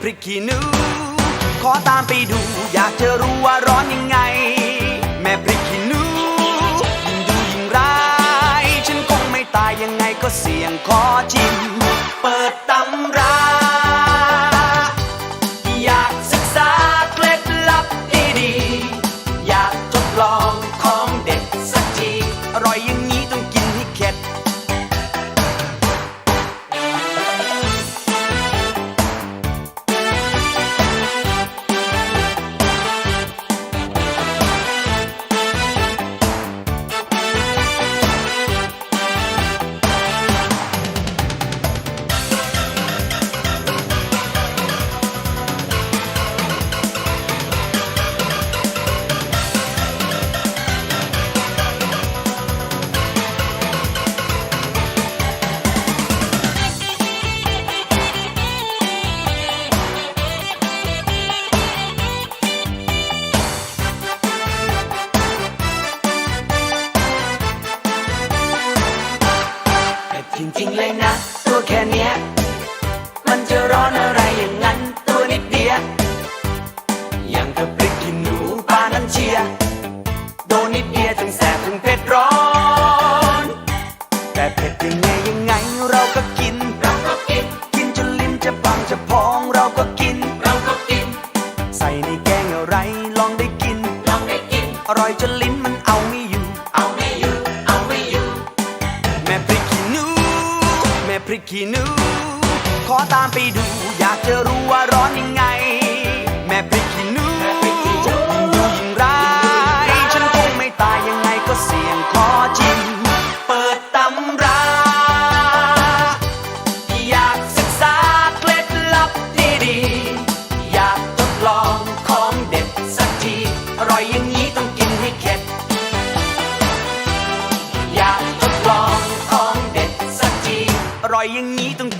พริกขี้หนู ขอตามไปดู อยากจะรู้ว่าร้อนยังไง จริงๆเลยนะ ตัวแค่เนี้ย มันจะร้อนอะไรอย่างนั้น ตัวนิดเดียวอย่างกับพริกขี้หนูปลานั้นเชียโดนนิดเดียวถึงแสบถึงเผ็ดร้อน แต่เผ็ดยังไงยังไงเราก็กิน เราก็กิน กินจนลิ้นจะพังจะพองเราก็กิน เราก็กิน ใส่ในแกงอะไรลองได้กิน ลองได้กิน อร่อยจน ขี้หนู ขอตามไปดู อยากจะรู้ว่าร้อนยังไง อย่างนี้ต้อง